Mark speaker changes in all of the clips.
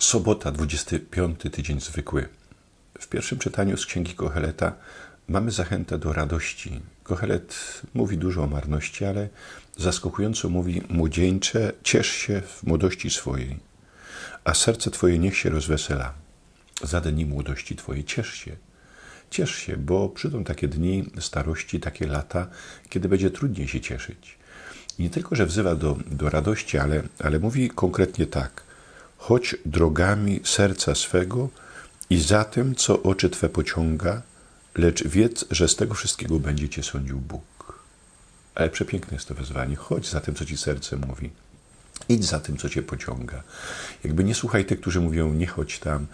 Speaker 1: Sobota, 25 tydzień zwykły. W pierwszym czytaniu z Księgi Koheleta mamy zachętę do radości. Kohelet mówi dużo o marności, ale zaskakująco mówi: Młodzieńcze, ciesz się w młodości swojej, a serce twoje niech się rozwesela. Za dni młodości twojej ciesz się. Ciesz się, bo przyjdą takie dni starości, takie lata, kiedy będzie trudniej się cieszyć. I nie tylko, że wzywa do, do radości, ale, ale mówi konkretnie tak – chodź drogami serca swego i za tym, co oczy Twe pociąga, lecz wiedz, że z tego wszystkiego będzie Cię sądził Bóg. Ale przepiękne jest to wezwanie. Chodź za tym, co Ci serce mówi. Idź za tym, co Cię pociąga. Jakby nie słuchaj tych, którzy mówią, nie chodź tam,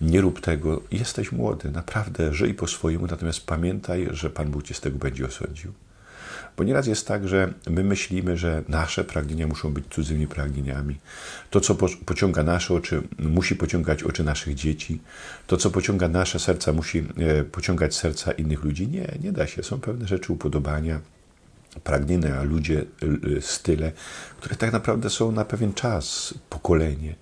Speaker 1: nie rób tego. Jesteś młody, naprawdę żyj po swojemu, natomiast pamiętaj, że Pan Bóg Cię z tego będzie osądził. Bo nieraz jest tak, że my myślimy, że nasze pragnienia muszą być cudzymi pragnieniami. To, co pociąga nasze oczy, musi pociągać oczy naszych dzieci. To, co pociąga nasze serca, musi e, pociągać serca innych ludzi. Nie, nie da się. Są pewne rzeczy upodobania, pragnienia, ludzie, style, które tak naprawdę są na pewien czas, pokolenie.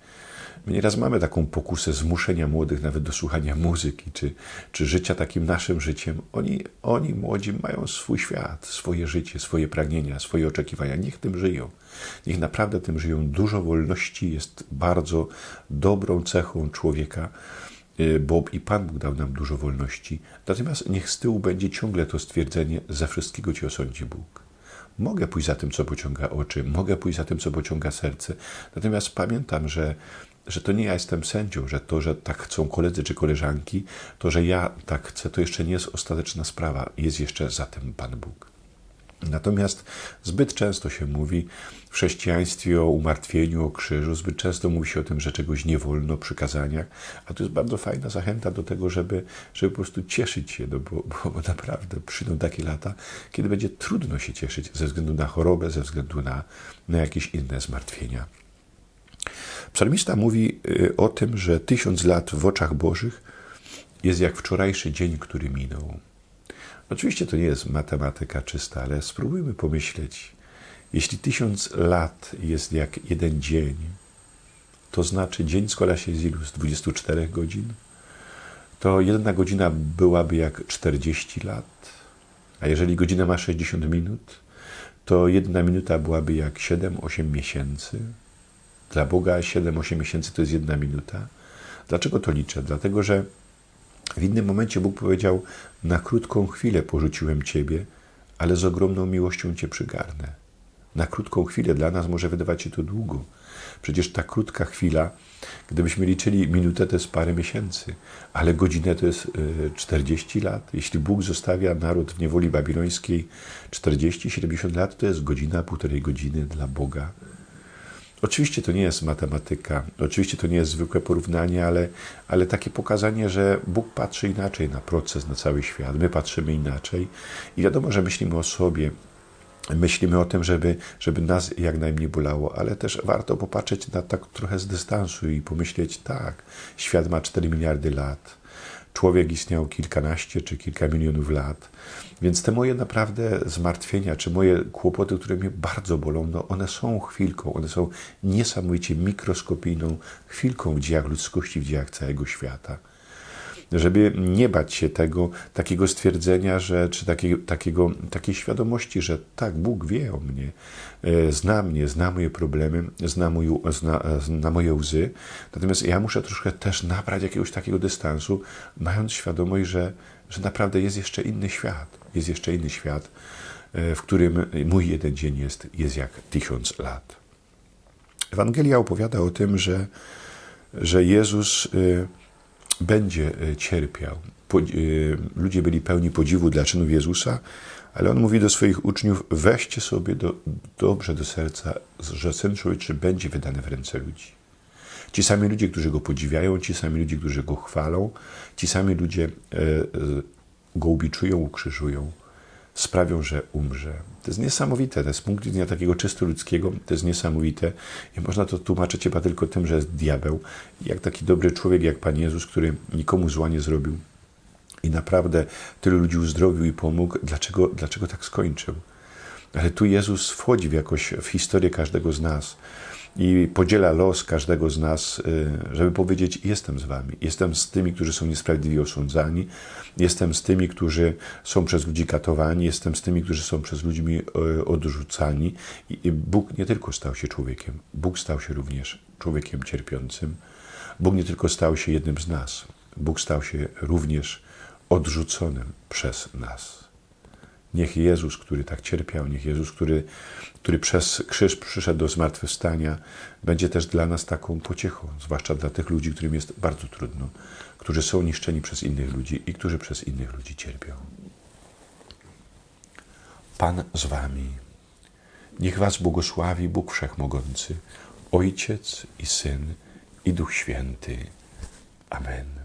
Speaker 1: My nieraz mamy taką pokusę zmuszenia młodych nawet do słuchania muzyki, czy, czy życia takim naszym życiem. Oni, oni, młodzi, mają swój świat, swoje życie, swoje pragnienia, swoje oczekiwania. Niech tym żyją. Niech naprawdę tym żyją. Dużo wolności jest bardzo dobrą cechą człowieka, y, bo i Pan Bóg dał nam dużo wolności. Natomiast niech z tyłu będzie ciągle to stwierdzenie, ze wszystkiego Ci osądzi Bóg. Mogę pójść za tym, co pociąga oczy, mogę pójść za tym, co pociąga serce. Natomiast pamiętam, że że to nie ja jestem sędzią, że to, że tak chcą koledzy czy koleżanki, to, że ja tak chcę, to jeszcze nie jest ostateczna sprawa. Jest jeszcze za tym Pan Bóg. Natomiast zbyt często się mówi w chrześcijaństwie o umartwieniu, o krzyżu, zbyt często mówi się o tym, że czegoś nie wolno przy kazaniach, a to jest bardzo fajna zachęta do tego, żeby, żeby po prostu cieszyć się, no bo, bo naprawdę przyjdą takie lata, kiedy będzie trudno się cieszyć ze względu na chorobę, ze względu na, na jakieś inne zmartwienia. Psalmista mówi y, o tym, że tysiąc lat w oczach Bożych jest jak wczorajszy dzień, który minął. Oczywiście to nie jest matematyka czysta, ale spróbujmy pomyśleć. Jeśli tysiąc lat jest jak jeden dzień, to znaczy dzień składa się z ilu? Z 24 godzin? To jedna godzina byłaby jak 40 lat. A jeżeli godzina ma 60 minut, to jedna minuta byłaby jak 7-8 miesięcy. Dla Boga 7-8 miesięcy to jest jedna minuta. Dlaczego to liczę? Dlatego, że w innym momencie Bóg powiedział: Na krótką chwilę porzuciłem Ciebie, ale z ogromną miłością Cię przygarnę. Na krótką chwilę dla nas może wydawać się to długo. Przecież ta krótka chwila, gdybyśmy liczyli minutę, to jest parę miesięcy, ale godzinę to jest 40 e, lat. Jeśli Bóg zostawia naród w niewoli babilońskiej 40-70 lat, to jest godzina, półtorej godziny dla Boga Oczywiście to nie jest matematyka, oczywiście to nie jest zwykłe porównanie, ale, ale takie pokazanie, że Bóg patrzy inaczej na proces, na cały świat, my patrzymy inaczej i wiadomo, że myślimy o sobie, myślimy o tym, żeby, żeby nas jak najmniej bolało, ale też warto popatrzeć na tak trochę z dystansu i pomyśleć, tak, świat ma 4 miliardy lat, człowiek istniał kilkanaście czy kilka milionów lat. Więc te moje naprawdę zmartwienia, czy moje kłopoty, które mnie bardzo bolą, no one są chwilką, one są niesamowicie mikroskopijną chwilką w dziejach ludzkości, w dziejach całego świata żeby nie bać się tego, takiego stwierdzenia, że, czy takiego, takiego, takiej świadomości, że tak, Bóg wie o mnie, e, zna mnie, zna moje problemy, zna, mój, zna, zna moje łzy, natomiast ja muszę troszkę też nabrać jakiegoś takiego dystansu, mając świadomość, że, że naprawdę jest jeszcze inny świat, jest jeszcze inny świat, e, w którym mój jeden dzień jest, jest jak tysiąc lat. Ewangelia opowiada o tym, że, że Jezus będzie e, cierpiał. E, ludzie byli pełni podziwu dla czynów Jezusa, ale on mówi do swoich uczniów: weźcie sobie do, dobrze do serca, że syn człowieczy będzie wydany w ręce ludzi. Ci sami ludzie, którzy go podziwiają, ci sami ludzie, którzy go chwalą, ci sami ludzie e, go ubiczują, ukrzyżują, sprawią, że umrze. To jest niesamowite. To jest z punktu widzenia takiego czysto ludzkiego, to jest niesamowite. I można to tłumaczyć chyba tylko tym, że jest diabeł. Jak taki dobry człowiek, jak Pan Jezus, który nikomu zła nie zrobił i naprawdę tylu ludzi uzdrowił i pomógł, dlaczego, dlaczego tak skończył? Ale tu Jezus wchodzi w jakoś w historię każdego z nas i podziela los każdego z nas, y, żeby powiedzieć: Jestem z Wami, jestem z tymi, którzy są niesprawiedliwie osądzani, jestem z tymi, którzy są przez ludzi katowani, jestem z tymi, którzy są przez ludźmi y, odrzucani. I Bóg nie tylko stał się człowiekiem, Bóg stał się również człowiekiem cierpiącym. Bóg nie tylko stał się jednym z nas, Bóg stał się również odrzuconym przez nas. Niech Jezus, który tak cierpiał, niech Jezus, który, który przez krzyż przyszedł do zmartwychwstania, będzie też dla nas taką pociechą, zwłaszcza dla tych ludzi, którym jest bardzo trudno, którzy są niszczeni przez innych ludzi i którzy przez innych ludzi cierpią. Pan z Wami. Niech Was błogosławi Bóg Wszechmogący, Ojciec i Syn i Duch Święty. Amen.